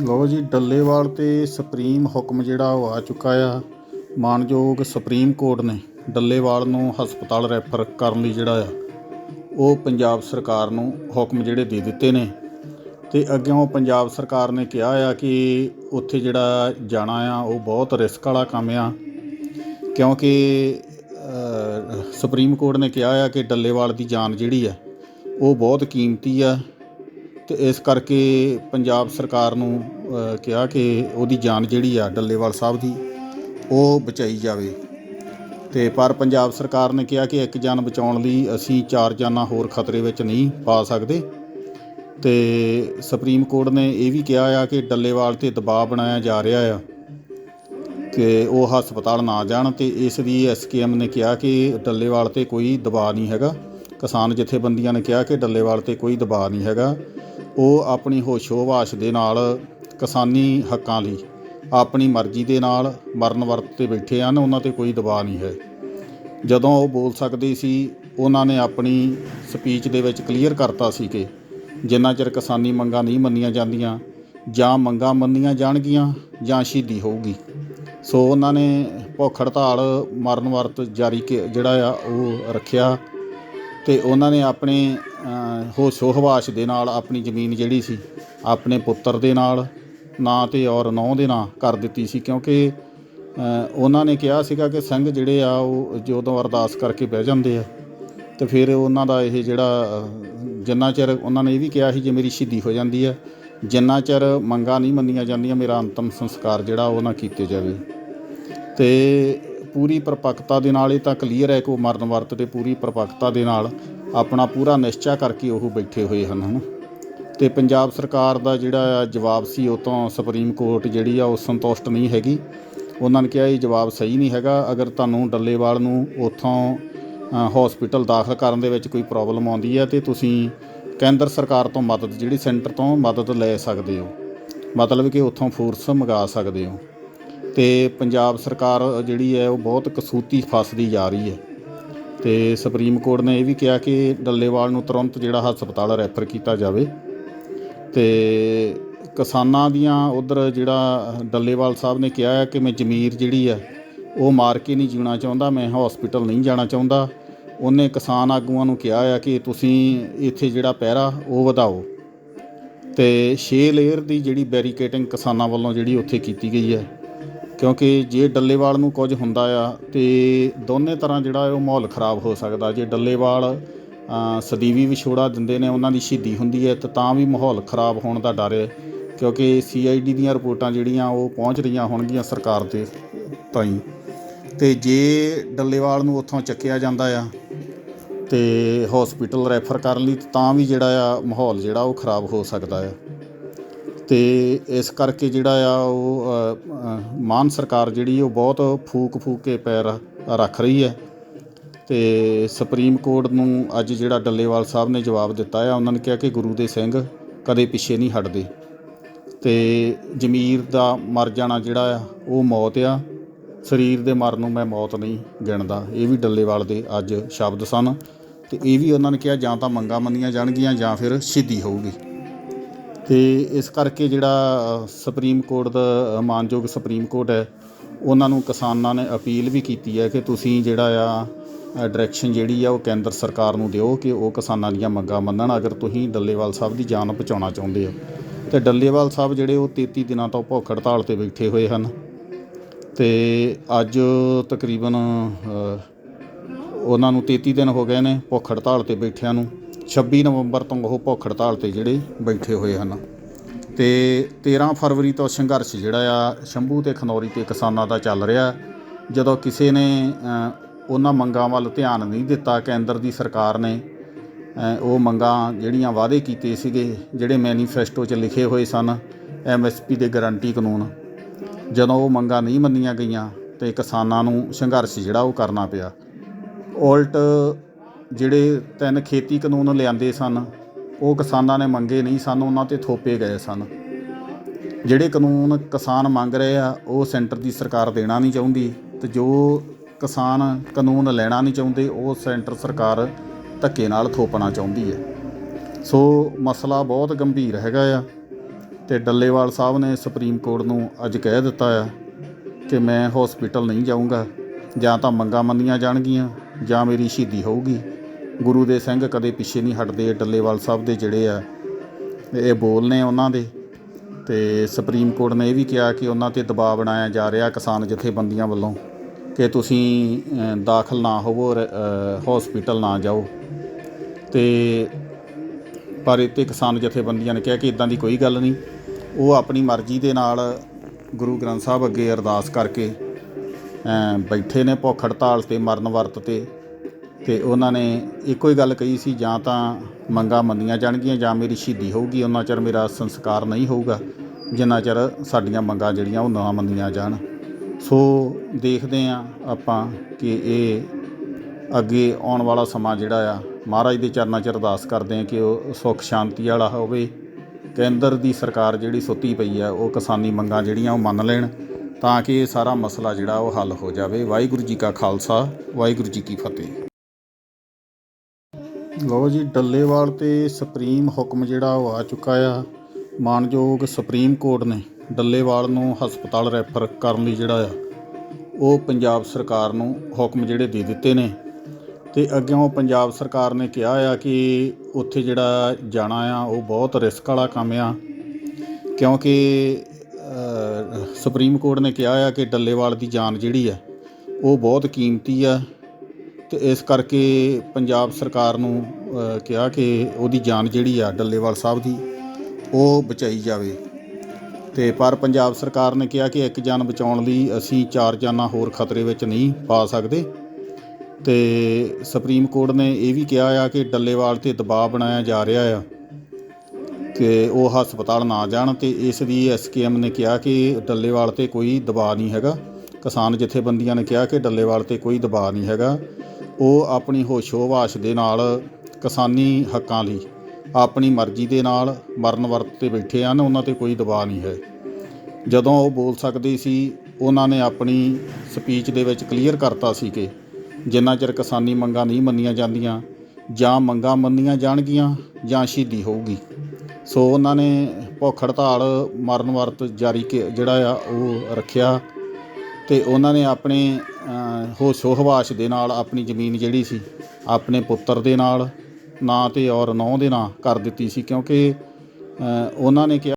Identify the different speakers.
Speaker 1: ਲਓ ਜੀ, ਡੱਲੇਵਾਲ ਤੇ ਸੁਪਰੀਮ ਹੁਕਮ ਜਿਹੜਾ ਉਹ ਆ ਚੁੱਕਾ ਆ। ਮਾਨਯੋਗ ਸੁਪਰੀਮ ਕੋਰਟ ਨੇ ਡੱਲੇਵਾਲ ਨੂੰ ਹਸਪਤਾਲ ਰੈਫਰ ਕਰਨ ਲਈ ਜਿਹੜਾ ਆ, ਉਹ ਪੰਜਾਬ ਸਰਕਾਰ ਨੂੰ ਹੁਕਮ ਜਿਹੜੇ ਦੇ ਦਿੱਤੇ ਨੇ। ਤੇ ਅੱਗਿਓਂ ਪੰਜਾਬ ਸਰਕਾਰ ਨੇ ਕਿਹਾ ਆ ਕਿ ਉੱਥੇ ਜਿਹੜਾ ਜਾਣਾ ਆ, ਉਹ ਬਹੁਤ ਰਿਸਕ ਵਾਲਾ ਕੰਮ ਆ। ਕਿਉਂਕਿ ਸੁਪਰੀਮ ਕੋਰਟ ਨੇ ਕਿਹਾ ਆ ਕਿ ਡੱਲੇਵਾਲ ਦੀ ਜਾਨ ਜਿਹੜੀ ਆ, ਉਹ ਬਹੁਤ ਕੀਮਤੀ ਆ। ਤੇ ਇਸ ਕਰਕੇ ਪੰਜਾਬ ਸਰਕਾਰ ਨੂੰ ਕਿਹਾ ਕਿ ਉਹਦੀ ਜਾਨ ਜਿਹੜੀ ਆ ਡੱਲੇਵਾਲ ਸਾਹਿਬ ਦੀ, ਉਹ ਬਚਾਈ ਜਾਵੇ। ਤੇ ਪਰ ਪੰਜਾਬ ਸਰਕਾਰ ਨੇ ਕਿਹਾ ਕਿ ਇੱਕ ਜਾਨ ਬਚਾਉਣ ਲਈ ਅਸੀਂ ਚਾਰ ਜਾਨਾਂ ਹੋਰ ਖਤਰੇ ਵਿੱਚ ਨਹੀਂ ਪਾ ਸਕਦੇ। ਤੇ ਸੁਪਰੀਮ ਕੋਰਟ ਨੇ ਇਹ ਵੀ ਕਿਹਾ ਆ ਕਿ ਡੱਲੇਵਾਲ ਤੇ ਦਬਾਅ ਬਣਾਇਆ ਜਾ ਰਿਹਾ ਆ ਕਿ ਉਹ ਹਸਪਤਾਲ ਨਾ ਜਾਣ ਤੇ ਇਸ ਦੀ ਐਸਕੇਐਮ ਨੇ ਕਿਹਾ ਕਿ ਡੱਲੇਵਾਲ ਤੇ ਕੋਈ ਦਬਾਅ ਨਹੀਂ ਹੈਗਾ। ਕਿਸਾਨ ਜਥੇਬੰਦੀਆਂ ਨੇ ਕਿਹਾ ਕਿ ਡੱਲੇਵਾਲ ਤੇ ਕੋਈ ਦਬਾਅ ਨਹੀਂ ਹੈਗਾ। ਉਹ ਆਪਣੀ ਹੋਸ਼ੋ-ਹਵਾਸ ਦੇ ਨਾਲ ਕਿਸਾਨੀ ਹੱਕਾਂ ਲਈ ਆਪਣੀ ਮਰਜ਼ੀ ਦੇ ਨਾਲ ਮਰਨ ਵਰਤ ਤੇ ਬੈਠੇ ਹਨ, ਉਹਨਾਂ ਤੇ ਕੋਈ ਦਬਾਅ ਨਹੀਂ ਹੈ। ਜਦੋਂ ਉਹ ਬੋਲ ਸਕਦੇ ਸੀ, ਉਹਨਾਂ ਨੇ ਆਪਣੀ ਸਪੀਚ ਦੇ ਵਿੱਚ ਕਲੀਅਰ ਕਰਤਾ ਸੀ ਕਿ ਜਿੰਨਾ ਚਿਰ ਕਿਸਾਨੀ ਮੰਗਾਂ ਨਹੀਂ ਮੰਨੀਆਂ ਜਾਂਦੀਆਂ, ਜਾਂ ਮੰਗਾਂ ਮੰਨੀਆਂ ਜਾਣਗੀਆਂ, ਜਾਂ ਸ਼ਹੀਦੀ ਹੋਊਗੀ। ਸੋ ਉਹਨਾਂ ਨੇ ਭੁੱਖ ਹੜਤਾਲ ਮਰਨ ਵਰਤ ਜਾਰੀ ਕਿ- ਜਿਹੜਾ ਆ, ਉਹ ਰੱਖਿਆ। ਤੇ ਉਹਨਾਂ ਨੇ ਆਪਣੇ ਅ, ਹੋਸ਼ੋ ਹਵਾਸ ਦੇ ਨਾਲ ਆਪਣੀ ਜ਼ਮੀਨ ਜਿਹੜੀ ਸੀ ਆਪਣੇ ਪੁੱਤਰ ਦੇ ਨਾਲ ਨਾਂ ਤੇ ਔਰ ਨੌਂ ਦੇ ਨਾਂ ਕਰ ਦਿੱਤੀ ਸੀ ਕਿਉਂਕਿ ਉਹਨਾਂ ਨੇ ਕਿਹਾ ਸੀਗਾ ਕਿ ਸਿੰਘ ਜਿਹੜੇ ਆ ਉਹ ਜਦੋਂ ਅਰਦਾਸ ਕਰਕੇ ਬਹਿ ਜਾਂਦੇ ਆ ਤੇ ਫਿਰ ਉਹਨਾਂ ਦਾ ਇਹ ਜਿਹੜਾ ਜਿੰਨਾ ਚਿਰ ਉਹਨਾਂ ਨੇ ਇਹ ਵੀ ਕਿਹਾ ਸੀ ਜੇ ਮੇਰੀ ਸ਼ਹੀਦੀ ਹੋ ਜਾਂਦੀ ਹੈ ਜਿੰਨਾ ਚਿਰ ਮੰਗਾਂ ਨਹੀਂ ਮੰਨੀਆਂ ਜਾਂਦੀਆਂ ਮੇਰਾ ਅੰਤਮ ਸੰਸਕਾਰ ਜਿਹੜਾ ਉਹ ਨਾ ਕੀਤੇ ਜਾਵੇ। ਤੇ ਪੂਰੀ ਪਰਪੱਕਤਾ ਦੇ ਨਾਲ, ਇਹ ਤਾਂ ਕਲੀਅਰ ਹੈ ਕਿ ਉਹ ਮਰਨ ਵਰਤ ਤੇ ਪੂਰੀ ਪਰਪੱਕਤਾ ਦੇ ਨਾਲ ਆਪਣਾ ਪੂਰਾ ਨਿਸ਼ਚਾ ਕਰਕੇ ਉਹ ਬੈਠੇ ਹੋਏ ਹਨ ਹਨ? ਤੇ ਪੰਜਾਬ ਸਰਕਾਰ ਦਾ ਜਿਹੜਾ ਜਵਾਬ ਸੀ, ਉਹ ਤੋਂ ਸੁਪਰੀਮ ਕੋਰਟ ਜਿਹੜੀ ਆ, ਉਹ ਸੰਤੁਸ਼ਟ ਨਹੀਂ ਹੈਗੀ। ਉਹਨਾਂ ਨੇ ਕਿਹਾ ਇਹ ਜਵਾਬ ਸਹੀ ਨਹੀਂ ਹੈਗਾ। ਅਗਰ ਤੁਹਾਨੂੰ ਡੱਲੇਵਾਲ ਨੂੰ ਉੱਥੋਂ ਹਸਪੀਟਲ ਦਾਖਲ ਕਰਨ ਦੇ ਵਿੱਚ ਕੋਈ ਪ੍ਰੋਬਲਮ ਆਉਂਦੀ ਹੈ, ਤੇ ਤੁਸੀਂ ਕੇਂਦਰ ਸਰਕਾਰ ਤੋਂ ਮਦਦ, ਜਿਹੜੀ ਸੈਂਟਰ ਤੋਂ ਮਦਦ ਲੈ ਸਕਦੇ ਹੋ। ਮਤਲਬ ਕਿ ਉੱਥੋਂ ਫੋਰਸ ਮੰਗਾ ਸਕਦੇ ਹੋ। ਅਤੇ ਪੰਜਾਬ ਸਰਕਾਰ ਜਿਹੜੀ ਹੈ ਉਹ ਬਹੁਤ ਕਸੂਤੀ ਫਸਦੀ ਜਾ ਰਹੀ ਹੈ। ਅਤੇ ਸੁਪਰੀਮ ਕੋਰਟ ਨੇ ਇਹ ਵੀ ਕਿਹਾ ਕਿ ਡੱਲੇਵਾਲ ਨੂੰ ਤੁਰੰਤ ਜਿਹੜਾ ਹਸਪਤਾਲ ਰੈਫਰ ਕੀਤਾ ਜਾਵੇ। ਅਤੇ ਕਿਸਾਨਾਂ ਦੀਆਂ ਉਧਰ ਜਿਹੜਾ ਡੱਲੇਵਾਲ ਸਾਹਿਬ ਨੇ ਕਿਹਾ ਹੈ ਕਿ ਮੈਂ ਜ਼ਮੀਰ ਜਿਹੜੀ ਹੈ ਉਹ ਮਾਰ ਕੇ ਨਹੀਂ ਜੀਣਾ ਚਾਹੁੰਦਾ, ਮੈਂ ਹਸਪੀਟਲ ਨਹੀਂ ਜਾਣਾ ਚਾਹੁੰਦਾ। ਉਹਨੇ ਕਿਸਾਨ ਆਗੂਆਂ ਨੂੰ ਕਿਹਾ ਹੈ ਕਿ ਤੁਸੀਂ ਇੱਥੇ ਜਿਹੜਾ ਪਹਿਰਾ ਉਹ ਵਧਾਓ। ਤੇ 6 ਲੇਅਰ ਦੀ ਜਿਹੜੀ ਬੈਰੀਕੇਟਿੰਗ ਕਿਸਾਨਾਂ ਵੱਲੋਂ ਜਿਹੜੀ ਉੱਥੇ ਕੀਤੀ ਗਈ ਹੈ ਕਿਉਂਕਿ ਜੇ ਡੱਲੇਵਾਲ ਨੂੰ ਕੁਝ ਹੁੰਦਾ ਆ ਤੇ ਦੋਨੇ ਤਰ੍ਹਾਂ ਜਿਹੜਾ ਉਹ ਮਾਹੌਲ ਖਰਾਬ ਹੋ ਸਕਦਾ। ਜੇ ਡੱਲੇਵਾਲ ਸਦੀਵੀ ਵਿਛੋੜਾ ਦਿੰਦੇ ਨੇ, ਉਹਨਾਂ ਦੀ ਸ਼ਹੀਦੀ ਹੁੰਦੀ ਹੈ, ਤਾਂ ਤਾਂ ਵੀ ਮਾਹੌਲ ਖਰਾਬ ਹੋਣ ਦਾ ਡਰ ਹੈ। ਕਿਉਂਕਿ ਸੀਆਈਡੀ ਦੀਆਂ ਰਿਪੋਰਟਾਂ ਜਿਹੜੀਆਂ ਉਹ ਪਹੁੰਚ ਰਹੀਆਂ ਹੋਣਗੀਆਂ ਸਰਕਾਰ ਦੇ ਤਾਈਂ। ਤੇ ਜੇ ਡੱਲੇਵਾਲ ਨੂੰ ਉੱਥੋਂ ਚੱਕਿਆ ਜਾਂਦਾ ਆ ਤੇ ਹਸਪੀਟਲ ਰੈਫਰ ਕਰਨ ਲਈ, ਤਾਂ ਵੀ ਜਿਹੜਾ ਆ ਮਾਹੌਲ ਜਿਹੜਾ ਉਹ ਖਰਾਬ ਹੋ ਸਕਦਾ ਆ। ਤੇ ਇਸ ਕਰਕੇ ਜਿਹੜਾ ਆ ਉਹ ਅ, ਮਾਨ ਸਰਕਾਰ ਜਿਹੜੀ ਉਹ ਬਹੁਤ ਫੂਕ ਫੂਕ ਕੇ ਪੈਰ ਰੱਖ ਰਹੀ ਹੈ। ਅਤੇ ਸੁਪਰੀਮ ਕੋਰਟ ਨੂੰ ਅੱਜ ਜਿਹੜਾ ਡੱਲੇਵਾਲ ਸਾਹਿਬ ਨੇ ਜਵਾਬ ਦਿੱਤਾ ਆ ਉਹਨਾਂ ਨੇ ਕਿਹਾ ਕਿ ਗੁਰੂ ਦੇ ਸਿੰਘ ਕਦੇ ਪਿੱਛੇ ਨਹੀਂ ਹਟਦੇ। ਤੇ ਜ਼ਮੀਰ ਦਾ ਮਰ ਜਾਣਾ ਜਿਹੜਾ ਆ ਉਹ ਮੌਤ ਆ। ਸਰੀਰ ਦੇ ਮਰਨ ਨੂੰ ਮੈਂ ਮੌਤ ਨਹੀਂ ਗਿਣਦਾ। ਇਹ ਵੀ ਡੱਲੇਵਾਲ ਦੇ ਅੱਜ ਸ਼ਬਦ ਸਨ। ਤੇ ਇਹ ਵੀ ਉਹਨਾਂ ਨੇ ਕਿਹਾ ਜਾਂ ਤਾਂ ਮੰਗਾਂ ਮੰਨੀਆਂ ਜਾਣਗੀਆਂ ਜਾਂ ਫਿਰ ਸ਼ਹੀਦੀ ਹੋਊਗੀ। ਅਤੇ ਇਸ ਕਰਕੇ ਜਿਹੜਾ ਸੁਪਰੀਮ ਕੋਰਟ ਦਾ ਮਾਨਯੋਗ ਸੁਪਰੀਮ ਕੋਰਟ ਹੈ, ਉਹਨਾਂ ਨੂੰ ਕਿਸਾਨਾਂ ਨੇ ਅਪੀਲ ਵੀ ਕੀਤੀ ਹੈ ਕਿ ਤੁਸੀਂ ਜਿਹੜਾ ਆ ਡਾਇਰੈਕਸ਼ਨ ਜਿਹੜੀ ਆ ਉਹ ਕੇਂਦਰ ਸਰਕਾਰ ਨੂੰ ਦਿਓ ਕਿ ਉਹ ਕਿਸਾਨਾਂ ਦੀਆਂ ਮੰਗਾਂ ਮੰਨਣ। ਅਗਰ ਤੁਸੀਂ ਡੱਲੇਵਾਲ ਸਾਹਿਬ ਦੀ ਜਾਨ ਬਚਾਉਣਾ ਚਾਹੁੰਦੇ ਹੋ, ਤੇ ਡੱਲੇਵਾਲ ਸਾਹਿਬ ਜਿਹੜੇ ਉਹ 33 ਦਿਨਾਂ ਤੋਂ ਭੁੱਖ ਹੜਤਾਲ ਤੇ ਬੈਠੇ ਹੋਏ ਹਨ। ਤੇ ਅੱਜ ਤਕਰੀਬਨ ਉਹਨਾਂ ਨੂੰ 33 ਦਿਨ ਹੋ ਗਏ ਨੇ ਭੁੱਖ ਹੜਤਾਲ ਤੇ ਬੈਠਿਆਂ ਨੂੰ। 26 ਨਵੰਬਰ ਤੋਂ ਉਹ ਭੁੱਖ ਹੜਤਾਲ ਤੇ ਜਿਹੜੇ ਬੈਠੇ ਹੋਏ ਹਨ। ਤੇ 13 ਫਰਵਰੀ ਤੋਂ ਸੰਘਰਸ਼ ਜਿਹੜਾ ਆ, ਸ਼ੰਭੂ ਤੇ ਖਨੌਰੀ ਤੇ ਕਿਸਾਨਾਂ ਦਾ ਚੱਲ ਰਿਹਾ। ਜਦੋਂ ਕਿਸੇ ਨੇ ਉਹਨਾਂ ਮੰਗਾਂ ਵੱਲ ਧਿਆਨ ਨਹੀਂ ਦਿੱਤਾ, ਕੇਂਦਰ ਦੀ ਸਰਕਾਰ ਨੇ ਉਹ ਮੰਗਾਂ ਜਿਹੜੀਆਂ ਵਾਅਦੇ ਕੀਤੇ ਸੀਗੇ, ਜਿਹੜੇ ਮੈਨੀਫੈਸਟੋ 'ਚ ਲਿਖੇ ਹੋਏ ਸਨ ਐਮਐਸਪੀ ਦੇ ਗਾਰੰਟੀ ਕਾਨੂੰਨ। ਜਦੋਂ ਉਹ ਮੰਗਾਂ ਨਹੀਂ ਮੰਨੀਆਂ ਗਈਆਂ ਤੇ ਕਿਸਾਨਾਂ ਨੂੰ ਸੰਘਰਸ਼ ਜਿਹੜਾ ਉਹ ਕਰਨਾ ਪਿਆ। ਉਲਟ ਜਿਹੜੇ ਤਿੰਨ ਖੇਤੀ ਕਾਨੂੰਨ ਲਿਆਂਦੇ ਸਨ, ਉਹ ਕਿਸਾਨਾਂ ਨੇ ਮੰਗੇ ਨਹੀਂ ਸਨ, ਉਹਨਾਂ ਤੇ ਥੋਪੇ ਗਏ ਸਨ। ਜਿਹੜੇ ਕਾਨੂੰਨ ਕਿਸਾਨ ਮੰਗ ਰਹੇ ਆ, ਉਹ ਸੈਂਟਰ ਦੀ ਸਰਕਾਰ ਦੇਣਾ ਨਹੀਂ ਚਾਹੁੰਦੀ ਤੇ ਜੋ ਕਿਸਾਨ ਕਾਨੂੰਨ ਲੈਣਾ ਨਹੀਂ ਚਾਹੁੰਦੇ, ਉਹ ਸੈਂਟਰ ਸਰਕਾਰ ਧੱਕੇ ਨਾਲ ਥੋਪਣਾ ਚਾਹੁੰਦੀ ਹੈ। ਸੋ ਮਸਲਾ ਬਹੁਤ ਗੰਭੀਰ ਹੈਗਾ ਆ ਤੇ ਡੱਲੇਵਾਲ ਸਾਹਿਬ ਨੇ ਸੁਪਰੀਮ ਕੋਰਟ ਨੂੰ ਅੱਜ ਕਹਿ ਦਿੱਤਾ ਆ ਕਿ ਮੈਂ ਹਸਪੀਟਲ ਨਹੀਂ ਜਾਊਂਗਾ, ਜਾਂ ਤਾਂ ਮੰਗਾਂ ਮੰਨੀਆਂ ਜਾਣਗੀਆਂ, ਜਾਂ ਮੇਰੀ ਸ਼ਹੀਦੀ ਹੋਊਗੀ। ਗੁਰੂ ਦੇ ਸਿੰਘ ਕਦੇ ਪਿੱਛੇ ਨਹੀਂ ਹਟਦੇ ਡੱਲੇਵਾਲ ਸਾਹਿਬ ਦੇ ਜਿਹੜੇ ਆ, ਇਹ ਬੋਲ ਨੇ ਉਹਨਾਂ ਦੇ। ਤੇ ਸੁਪਰੀਮ ਕੋਰਟ ਨੇ ਇਹ ਵੀ ਕਿਹਾ ਕਿ ਉਹਨਾਂ ਤੇ ਦਬਾਅ ਬਣਾਇਆ ਜਾ ਰਿਹਾ ਕਿਸਾਨ ਜਥੇਬੰਦੀਆਂ ਵੱਲੋਂ ਕਿ ਤੁਸੀਂ ਦਾਖਲ ਨਾ ਹੋਵੋ ਹਸਪੀਟਲ ਨਾ ਜਾਓ। ਤੇ ਪਰ ਇੱਥੇ ਕਿਸਾਨ ਜਥੇਬੰਦੀਆਂ ਨੇ ਕਿਹਾ ਕਿ ਇਦਾਂ ਦੀ ਕੋਈ ਗੱਲ ਨਹੀਂ। ਉਹ ਆਪਣੀ ਮਰਜ਼ੀ ਦੇ ਨਾਲ ਗੁਰੂ ਗ੍ਰੰਥ ਸਾਹਿਬ ਅੱਗੇ ਅਰਦਾਸ ਕਰਕੇ ਬੈਠੇ ਨੇ ਭੁੱਖ ਹੜਤਾਲ ਤੇ, ਮਰਨ ਵਰਤ ਤੇ। ਤੇ ਉਹਨਾਂ ਨੇ ਇੱਕੋ ਹੀ ਗੱਲ ਕਹੀ ਸੀ, ਜਾਂ ਤਾਂ ਮੰਗਾਂ ਮੰਨੀਆਂ ਜਾਣਗੀਆਂ, ਜਾਂ ਮੇਰੀ ਸ਼ਹੀਦੀ ਹੋਊਗੀ, ਉਹਨਾਂ ਚਿਰ ਮੇਰਾ ਸੰਸਕਾਰ ਨਹੀਂ ਹੋਊਗਾ, ਜਿੰਨਾ ਚਿਰ ਸਾਡੀਆਂ ਮੰਗਾਂ ਜਿਹੜੀਆਂ ਉਹ ਨਾ ਮੰਨੀਆਂ ਜਾਣ। ਸੋ ਦੇਖਦੇ ਆ ਆਪਾਂ ਕਿ ਇਹ ਅੱਗੇ ਆਉਣ ਵਾਲਾ ਸਮਾਂ ਜਿਹੜਾ ਆ, ਮਹਾਰਾਜ ਦੇ ਚਰਨਾਂ 'ਚ ਅਰਦਾਸ ਕਰਦੇ ਆ ਕਿ ਉਹ ਸੁੱਖ ਸ਼ਾਂਤੀ ਵਾਲਾ ਹੋਵੇ। ਕੇਂਦਰ ਦੀ ਸਰਕਾਰ ਜਿਹੜੀ ਸੁੱਤੀ ਪਈ ਆ, ਉਹ ਕਿਸਾਨੀ ਮੰਗਾਂ ਜਿਹੜੀਆਂ ਉਹ ਮੰਨ ਲੈਣ, ਤਾਂ ਕਿ ਇਹ ਸਾਰਾ ਮਸਲਾ ਜਿਹੜਾ ਉਹ ਹੱਲ ਹੋ ਜਾਵੇ। ਵਾਹਿਗੁਰੂ ਜੀ ਕਾ ਖਾਲਸਾ, ਵਾਹਿਗੁਰੂ ਜੀ ਕੀ ਫਤਿਹ। ਲਓ ਜੀ, ਡੱਲੇਵਾਲ ਤੇ ਸੁਪਰੀਮ ਹੁਕਮ ਜਿਹੜਾ ਉਹ ਆ ਚੁੱਕਾ ਆ। ਮਾਨਯੋਗ ਸੁਪਰੀਮ ਕੋਰਟ ਨੇ ਡੱਲੇਵਾਲ ਨੂੰ ਹਸਪਤਾਲ ਰੈਫਰ ਕਰਨ ਲਈ ਜਿਹੜਾ ਆ, ਉਹ ਪੰਜਾਬ ਸਰਕਾਰ ਨੂੰ ਹੁਕਮ ਜਿਹੜੇ ਦੇ ਦਿੱਤੇ ਨੇ। ਤੇ ਅੱਗਿਓਂ ਪੰਜਾਬ ਸਰਕਾਰ ਨੇ ਕਿਹਾ ਆ ਕਿ ਉੱਥੇ ਜਿਹੜਾ ਜਾਣਾ ਆ, ਉਹ ਬਹੁਤ ਰਿਸਕ ਵਾਲਾ ਕੰਮ ਆ। ਕਿਉਂਕਿ ਸੁਪਰੀਮ ਕੋਰਟ ਨੇ ਕਿਹਾ ਆ ਕਿ ਡੱਲੇਵਾਲ ਦੀ ਜਾਨ ਜਿਹੜੀ ਆ, ਉਹ ਬਹੁਤ ਕੀਮਤੀ ਆ। ਤੇ ਇਸ ਕਰਕੇ ਪੰਜਾਬ ਸਰਕਾਰ ਨੂੰ ਕਿਹਾ ਕਿ ਉਹਦੀ ਜਾਨ ਜਿਹੜੀ ਆ ਡੱਲੇਵਾਲ ਸਾਹਿਬ ਦੀ, ਉਹ ਬਚਾਈ ਜਾਵੇ। ਤੇ ਪਰ ਪੰਜਾਬ ਸਰਕਾਰ ਨੇ ਕਿਹਾ ਕਿ ਇੱਕ ਜਾਨ ਬਚਾਉਣ ਲਈ ਅਸੀਂ ਚਾਰ ਜਾਨਾਂ ਹੋਰ ਖਤਰੇ ਵਿੱਚ ਨਹੀਂ ਪਾ ਸਕਦੇ। ਤੇ ਸੁਪਰੀਮ ਕੋਰਟ ਨੇ ਇਹ ਵੀ ਕਿਹਾ ਆ ਕਿ ਡੱਲੇਵਾਲ ਤੇ ਦਬਾਅ ਬਣਾਇਆ ਜਾ ਰਿਹਾ ਆ ਕਿ ਉਹ ਹਸਪਤਾਲ ਨਾ ਜਾਣ ਤੇ ਇਸ ਦੀ ਐਸਕੇਐਮ ਨੇ ਕਿਹਾ ਕਿ ਡੱਲੇਵਾਲ ਤੇ ਕੋਈ ਦਬਾਅ ਨਹੀਂ ਹੈਗਾ। ਕਿਸਾਨ ਜਥੇਬੰਦੀਆਂ ਨੇ ਕਿਹਾ ਕਿ ਡੱਲੇਵਾਲ ਤੇ ਕੋਈ ਦਬਾਅ ਨਹੀਂ ਹੈਗਾ। ਉਹ ਆਪਣੀ ਹੋਸ਼ੋ-ਹਵਾਸ ਦੇ ਨਾਲ ਕਿਸਾਨੀ ਹੱਕਾਂ ਲਈ ਆਪਣੀ ਮਰਜ਼ੀ ਦੇ ਨਾਲ ਮਰਨ ਵਰਤ ਤੇ ਬੈਠੇ ਹਨ, ਉਹਨਾਂ ਤੇ ਕੋਈ ਦਬਾਅ ਨਹੀਂ ਹੈ। ਜਦੋਂ ਉਹ ਬੋਲ ਸਕਦੇ ਸੀ, ਉਹਨਾਂ ਨੇ ਆਪਣੀ ਸਪੀਚ ਦੇ ਵਿੱਚ ਕਲੀਅਰ ਕਰਤਾ ਸੀ ਕਿ ਜਿੰਨਾ ਚਿਰ ਕਿਸਾਨੀ ਮੰਗਾਂ ਨਹੀਂ ਮੰਨੀਆਂ ਜਾਂਦੀਆਂ, ਜਾਂ ਮੰਗਾਂ ਮੰਨੀਆਂ ਜਾਣਗੀਆਂ, ਜਾਂ ਸ਼ਹੀਦੀ ਹੋਊਗੀ। ਸੋ ਉਹਨਾਂ ਨੇ ਭੁੱਖ ਹੜਤਾਲ ਮਰਨ ਵਰਤ ਜਾਰੀ ਕਿ- ਜਿਹੜਾ ਆ, ਉਹ ਰੱਖਿਆ। ਤੇ ਉਹਨਾਂ ਨੇ ਆਪਣੇ ਅ, ਹੋਸ਼ੋ ਹਵਾਸ ਦੇ ਨਾਲ ਆਪਣੀ ਜ਼ਮੀਨ ਜਿਹੜੀ ਸੀ ਆਪਣੇ ਪੁੱਤਰ ਦੇ ਨਾਲ ਨਾਂ ਤੇ ਔਰ ਨੌਂ ਦੇ ਨਾਂ ਕਰ ਦਿੱਤੀ ਸੀ ਕਿਉਂਕਿ ਉਹਨਾਂ ਨੇ ਕਿਹਾ